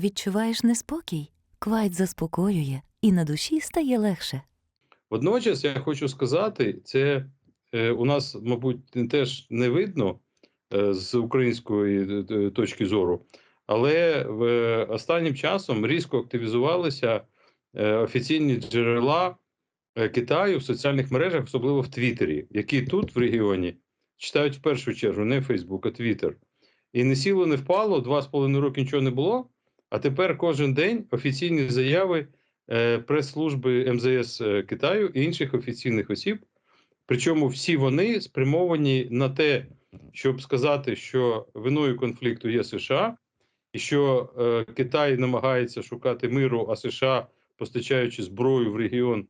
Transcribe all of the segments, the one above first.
Відчуваєш неспокій? Квайт заспокоює, і на душі стає легше. Водночас я хочу сказати, це е, у нас, мабуть, теж не видно е, з української е, точки зору, але е, останнім часом різко активізувалися е, офіційні джерела е, Китаю в соціальних мережах, особливо в Твіттері, які тут в регіоні читають в першу чергу не Фейсбук, а Твіттер. І не сіло, не впало, два з половиною роки нічого не було. А тепер кожен день офіційні заяви е, прес-служби МЗС е, Китаю і інших офіційних осіб. Причому всі вони спрямовані на те, щоб сказати, що виною конфлікту є США, і що е, Китай намагається шукати миру, а США, постачаючи зброю в регіон,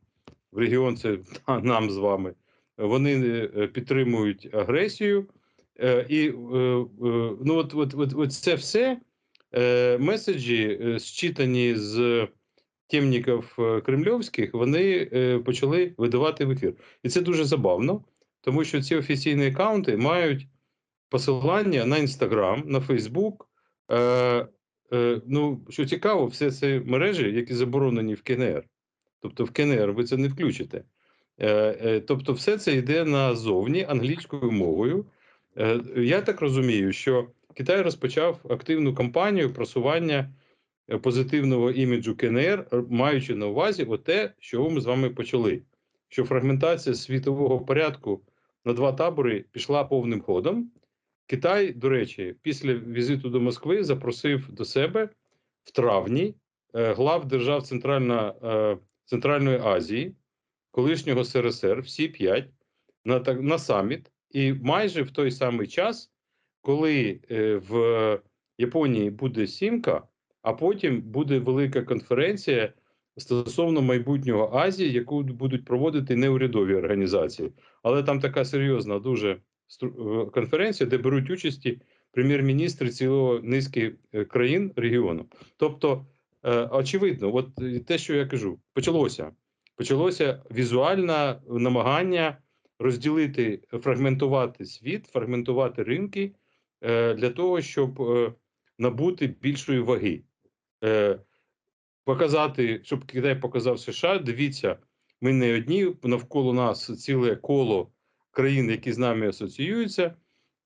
в регіон це нам з вами, вони підтримують агресію. І ну, от, от, от, от це все меседжі, е, зчитані з темників е, кремльовських, вони е, почали видавати в ефір. І це дуже забавно, тому що ці офіційні аккаунти мають посилання на Інстаграм, на Фейсбук. Е, е, ну, що цікаво, все це мережі, які заборонені в КНР. Тобто в КНР ви це не включите. Е, е, тобто, все це йде назовні англійською мовою. Е, Я так розумію, що Китай розпочав активну кампанію просування е, позитивного іміджу КНР, е, маючи на увазі те, що ми з вами почали. Що фрагментація світового порядку на два табори пішла повним ходом. Китай, до речі, після візиту до Москви запросив до себе в травні е, глав держав Центральної Азії, колишнього СРСР, всі п'ять, на, на саміт. І майже в той самий час, коли е, в Японії буде сімка, а потім буде велика конференція стосовно майбутнього Азії, яку будуть проводити неурядові організації. Але там така серйозна дуже е, конференція, де беруть участі прем'єр-міністри цілого низки е, країн регіону. Тобто, очевидно, от те, що я кажу, почалося. Почалося візуальне намагання розділити, фрагментувати світ, фрагментувати ринки для того, щоб е, набути більшої ваги. Е, показати, щоб Китай показав США, дивіться, ми не одні, навколо нас ціле коло країн, які з нами асоціюються.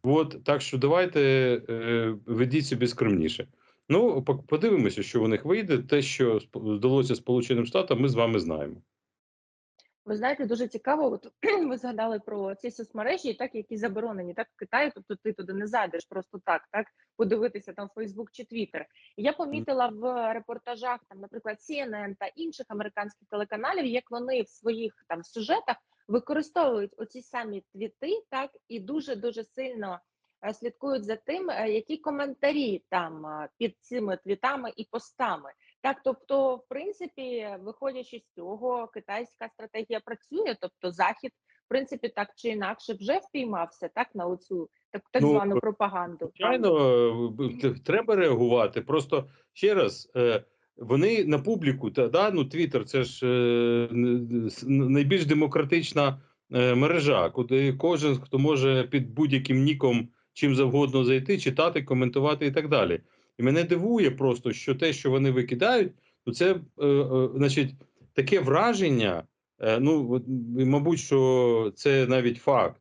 От, так що давайте е, ведіть собі скромніше. Ну, подивимося, що у них вийде. Те, що вдалося Сполученим Штатам, ми з вами знаємо. Ви знаєте, дуже цікаво. От ви згадали про ці соцмережі, так які заборонені так в Китаї. Тобто ти туди не зайдеш просто так, так подивитися там Фейсбук чи Твіттер. Я помітила в репортажах, там, наприклад, CNN та інших американських телеканалів, як вони в своїх там сюжетах використовують оці самі твіти, так і дуже дуже сильно е, слідкують за тим, е, які коментарі там е, під цими твітами і постами. Так, тобто, в принципі, виходячи з цього, китайська стратегія працює. Тобто, захід, в принципі, так чи інакше вже впіймався так на оцю так, так Ну, звану пропаганду. Звичайно, е, треба реагувати. Просто ще раз, е, вони на публіку, та да, ну Твіттер це ж е, найбільш демократична е, мережа, куди кожен, хто може під будь-яким ніком чим завгодно зайти, читати, коментувати і так далі. І мене дивує просто, що те, що вони викидають, ну це е, е, значить таке враження. е, Ну, мабуть, що це навіть факт,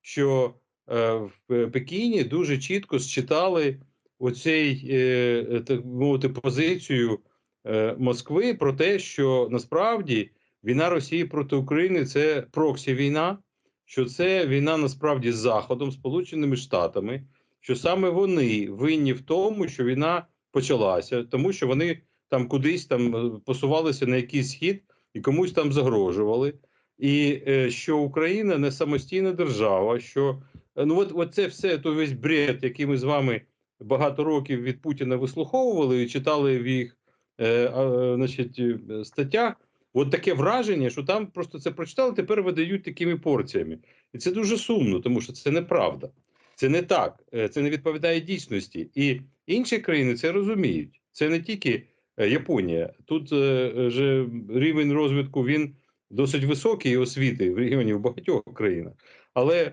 що е, в Пекіні дуже чітко считали оцей е, так мовити позицію е, Москви про те, що насправді війна Росії проти України це проксі війна, що це війна насправді з Заходом, Сполученими Штатами, що саме вони винні в тому, що війна почалася, тому що вони там кудись там е, посувалися на якийсь схід і комусь там загрожували. І е, що Україна не самостійна держава, що Е, Ну, от, от це все той весь бред, який ми з вами багато років від Путіна вислуховували і читали в їх е, а, значить, е, статтях. От таке враження, що там просто це прочитали, тепер видають такими порціями. І це дуже сумно, тому що це неправда. Це не так, е, це не відповідає дійсності. І інші країни це розуміють. Це не тільки е, Японія. Тут е, же рівень розвитку він досить високий освіти в регіоні в багатьох країнах. Але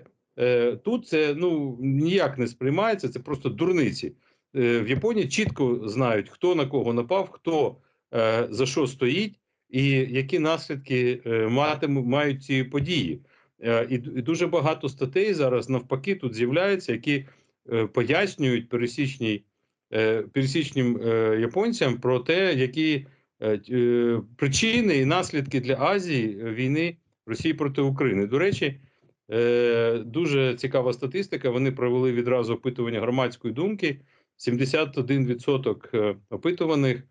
Тут це ну ніяк не сприймається, це просто дурниці. в Японії чітко знають, хто на кого напав, хто за що стоїть, і які наслідки матимуть мають ці події. Е, і, дуже багато статей зараз навпаки тут з'являються, які е, пояснюють пересічній, е, пересічним е, японцям про те, які причини і наслідки для Азії війни Росії проти України. До речі, дуже цікава статистика. Вони провели відразу опитування громадської думки. 71% е, опитуваних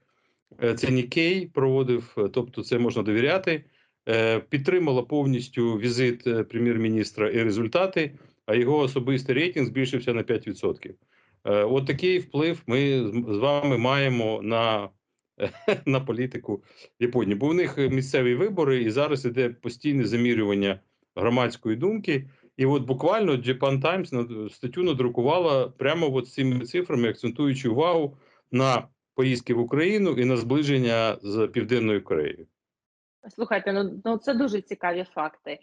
це Нікей проводив, тобто це можна довіряти. Е, Підтримала повністю візит е, прем'єр-міністра і результати, а його особистий рейтинг збільшився на 5%. Е, От такий вплив ми з- вами маємо на, на політику Японії. Бо у них місцеві вибори, і зараз іде постійне замірювання громадської думки. І от буквально Japan Times статтю надрукувала прямо от цими цифрами, акцентуючи увагу на поїздки в Україну і на зближення з Південною Кореєю. Слухайте, ну, ну це дуже цікаві факти.